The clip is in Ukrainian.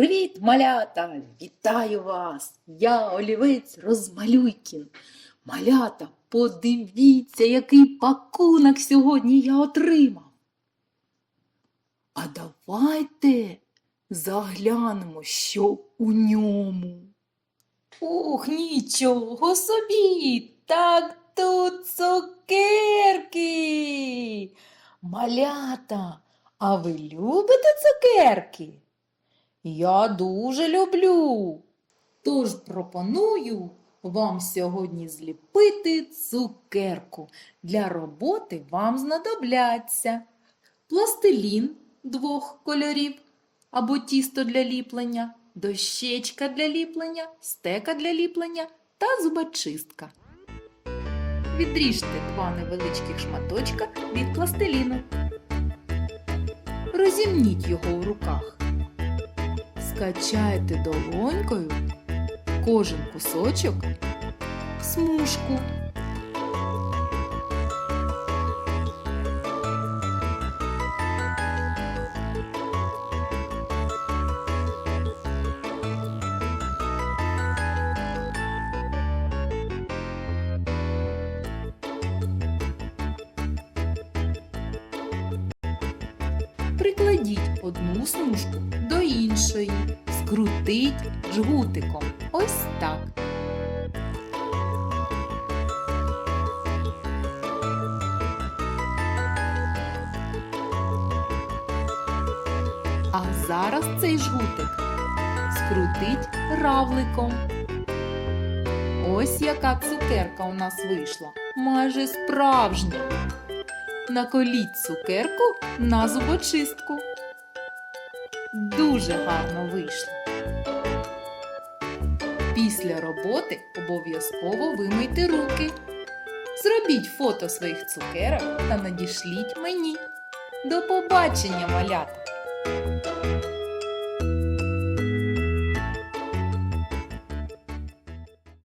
Привіт, малята! Вітаю вас! Я олівець Розмалюйкін. Малята, подивіться, який пакунок сьогодні я отримав. А давайте заглянемо, що у ньому. Ух, нічого собі! Так тут цукерки. Малята, а ви любите цукерки? Я дуже люблю. Тож пропоную вам сьогодні зліпити цукерку. Для роботи вам знадобляться пластилін двох кольорів або тісто для ліплення, дощечка для ліплення, стека для ліплення та зубочистка. Відріжте два невеличких шматочка від пластиліну. Розімніть його у руках. Скачайте долонькою кожен кусочок в смужку. Прикладіть одну смужку до іншої, скрутіть жгутиком. Ось так. А зараз цей жгутик скрутить равликом. Ось яка цукерка у нас вийшла, майже справжня. Наколіть цукерку на зубочистку. Дуже гарно вийшло. Після роботи обов'язково вимийте руки. Зробіть фото своїх цукерок та надішліть мені. До побачення, малята!